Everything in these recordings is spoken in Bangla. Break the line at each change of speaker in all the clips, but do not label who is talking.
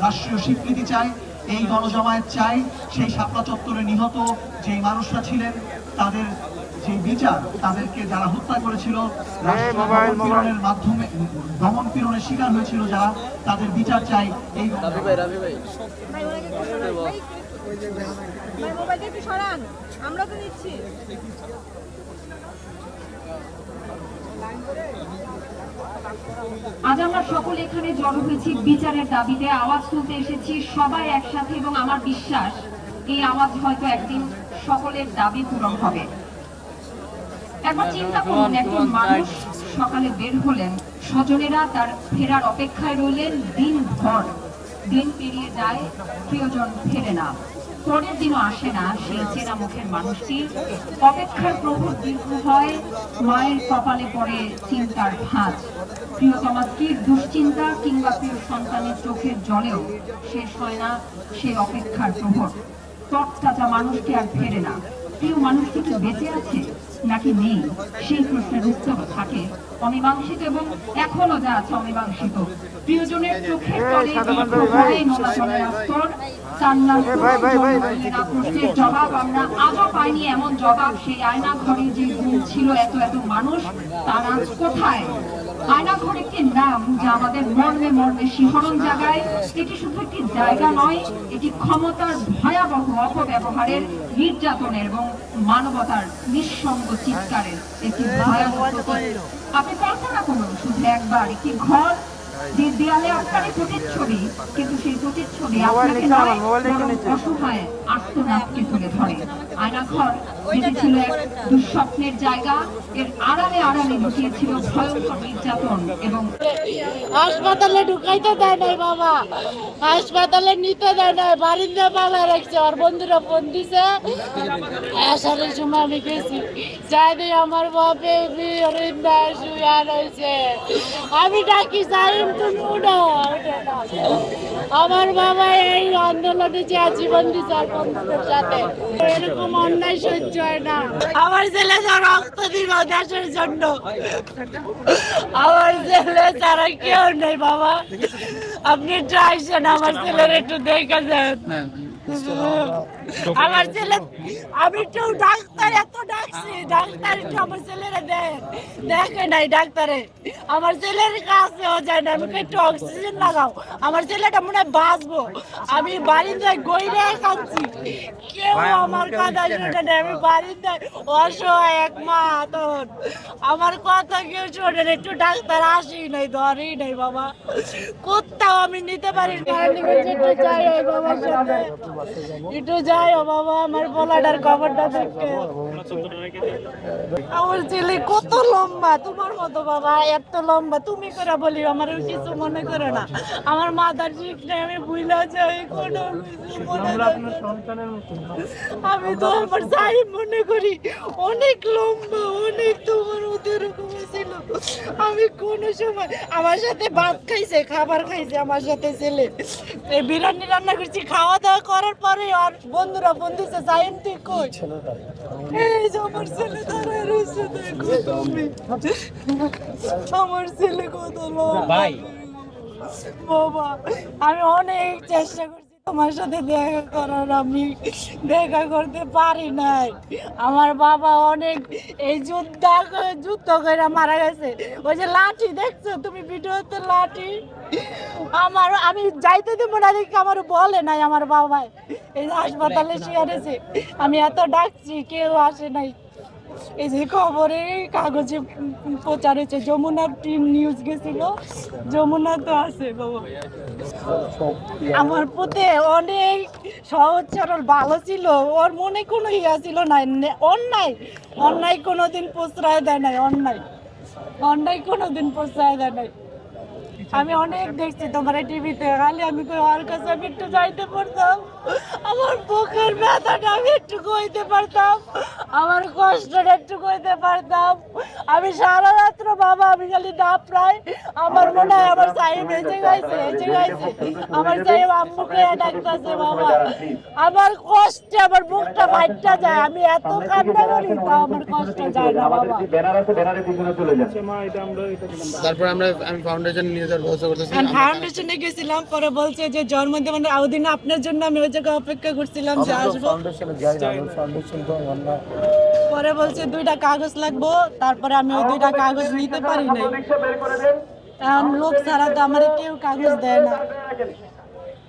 রাষ্ট্রীয় স্বীকৃতি চাই এই গণজমায়েত চাই সেই শাপলা চত্বরে নিহত যেই মানুষরা ছিলেন তাদের যে বিচার তাদেরকে যারা হত্যা করেছিল পীড়নের মাধ্যমে দমন পীড়নের শিকার হয়েছিল যারা তাদের বিচার চাই এই
আমরা তো নিচ্ছি।
আজ আমরা সকলে এখানে জড়ো হয়েছি বিচারের দাবিতে। আওয়াজ তুলতে এসেছি সবাই একসাথে এবং আমার বিশ্বাস এই আওয়াজ হয়তো একদিন সকলের দাবি পূরণ হবে। একবার চিন্তা করুন একজন মানুষ সকালে বের হলেন স্বজনেরা তার ফেরার অপেক্ষায় রইলেন দিন ভর দিন পেরিয়ে যায় প্রিয়জন ফেরে না। পরের আসে না সেই চেনা মুখের মানুষটি। অপেক্ষার প্রভুর দীর্ঘ হয়, মায়ের কপালে পড়ে চিন্তার ভাঁজ। প্রিয়তমা স্ত্রীর দুশ্চিন্তা কিংবা প্রিয় সন্তানের চোখের জলেও শেষ হয় না সেই অপেক্ষার প্রহর। তৎতাজা মানুষকে আর ফেরে না। প্রিয় মানুষটি কি বেঁচে আছে নাকি নেই? সেই প্রশ্নের উত্তর থাকে অমীমাংসিত এবং এখনও যা আছে অমীমাংসিত। প্রিয়জনের চোখের তলে দীর্ঘ নোনা জলের আস্তর কান্নার জনগণের আক্রোশের জবাব আমরা আজও পাইনি। এমন জবাব সেই আয়না ঘরে যে ছিল এত এত মানুষ তার কোথায়? আয়না ঘর একটি নাম যা আমাদের মর্মে মর্মে শিহরণ জাগায়। এটি শুধু একটি জায়গা নয় এটি ক্ষমতার ভয়াবহ অপব্যবহারের নির্যাতনের এবং মানবতার নিঃসঙ্গ চিৎকারের একটি ভয়াবহ আপনি কল্পনা করুন শুধু একবার একটি ঘর যে দেয়ালে আপনার প্রতিচ্ছবি কিন্তু সেই প্রতিচ্ছবি আপনাকে নয় অসহায় আত্মনাথকে তুলে ধরে। আয়নাঘর ছিল দুঃস্বপ্নের জায়গা এর আড়ালে আড়ালে লুকিয়েছিল ভয়ঙ্কর নির্যাতন এবং
হাসপাতালে ঢুকাইতে দেয় নাই বাবা। হাসপাতালে নিতে দেয় নাই বারিন্দা পালা রাখছে। আর বন্ধুরা ফোন দিছে আসারের সময় আমি গেছি। যাই আমার বাপে শুয়া রয়েছে। আমি ডাকি যাই তুমি উঠো। আমার বাবা এই আন্দোলনে যে আজীবন দিচ্ছে আর বন্ধুদের সাথে। এরকম অন্যায় সহ্য হয় না। আমার ছেলে তার রক্ত দিল দেশের জন্য। আমার ছেলে তারা কেউ নেই বাবা। আপনি একটু আসেন আমার ছেলের একটু দেখে যান। আমার ছেলে আমি একটু ডাক্তার এত ডাকছি ডাক্তার একটু আমার ছেলেরা দেখ দেখে নাই ডাক্তারে। আমার ছেলের কাছেও যায় না আমাকে একটু অক্সিজেন লাগাও। আমার ছেলেটা মনে হয় বাঁচবো। আমি বাড়িতে গইরে কাঁদছি কেউ আমার কথা শুনে না আমি বাড়িতে অসহায় এক মা তোর আমার কথা কেউ শোনে না। একটু ডাক্তার আসি নাই ধরেই নাই বাবা। কোথাও আমি নিতে পারি না। বাবার সাথে। একটু যাই ও বাবা আমার বলাটার খবরটা দেখে আমার ছেলে কত লম্বা তোমার মতো বাবা এত লম্বা। তুমি করে বলি আমার কিছু মনে করে না। আমার মাথার ঠিক নেই আমি ভুলে যাই কোনো। আমি তো আমার যাই মনে করি অনেক লম্বা অনেক তোমার মতো এরকম ছিল। আমি কোন সময় আমার সাথে ভাত খাইছে খাবার খাইছে আমার সাথে ছেলে। বিরিয়ানি রান্না করছি খাওয়া দাওয়া করার পরে আর বন্ধুরা ফোন দিছে সাইন তুই কই? এই যে আমার ছেলে দাঁড়ায় রয়েছে দেখো তুমি? আমার ছেলে কত ভাই। বাবা আমি অনেক চেষ্টা করছি। তোমার সাথে দেখা করার আমি দেখা করতে পারি নাই। আমার বাবা অনেক এই যুদ্ধ যুদ্ধ করে মারা গেছে। ওই যে লাঠি দেখছ? তুমি ভিডিওতে লাঠি? আমার, আমি যাইতে দেবো না দেখি আমার বলে নাই আমার বাবা এই হাসপাতালে শুয়ে আমি এত ডাকছি, কেউ আসে নাই। এই যে খবরে কাগজে প্রচার হয়েছে যমুনার টিম নিউজ গেছিল। যমুনা তো আছে বাবু। আমার পুতে অনেক সহজ সরল, ভালো ছিল। ওর মনে কোনো ইয়া ছিল নে- অন্যায়। অন্যায় কোনোদিন প্রশ্রয় দেয় নাই, অন্যায়। অন্যায় কোনোদিন প্রশ্রয় দেয় নাই। আমি অনেক দেখছি তোমার টিভিতে। খালি আমি কই ওর কাছে আমি একটু যাইতে পারতাম। আমার বুকের ব্যথাটা আমি একটু কইতে পারতাম। আমার কষ্টটা একটু কইতে পারতাম। আমি সারা রাত্র বাবা আমি খালি দাপ প্রায় আমার মনে হয় আমার সাই বেঁচে গেছে বেঁচে গেছে। আমার সাই আম্মুকে ডাকতেছে বাবা। আমার কষ্টে আমার বুকটা ফাইটটা যায়। আমি এত কান্না করি তা আমার কষ্ট যায় না বাবা।
তারপর আমরা আমি ফাউন্ডেশন নিয়ে
ফাউন্ডেশনে গেছিলাম পরে বলছে যে জন্মদিন মানে ওদিন আপনার জন্য আমি ওই জায়গায় অপেক্ষা করছিলাম যে আসব। পরে বলছে দুইটা কাগজ লাগবো। তারপরে আমি ওই দুইটা কাগজ নিতে পারি নাই। এখন লোক ছাড়া তো আমার কেউ কাগজ দেয় না।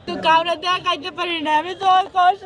তো কাউরে দেয়া খাইতে পারি না আমি তো কষ্ট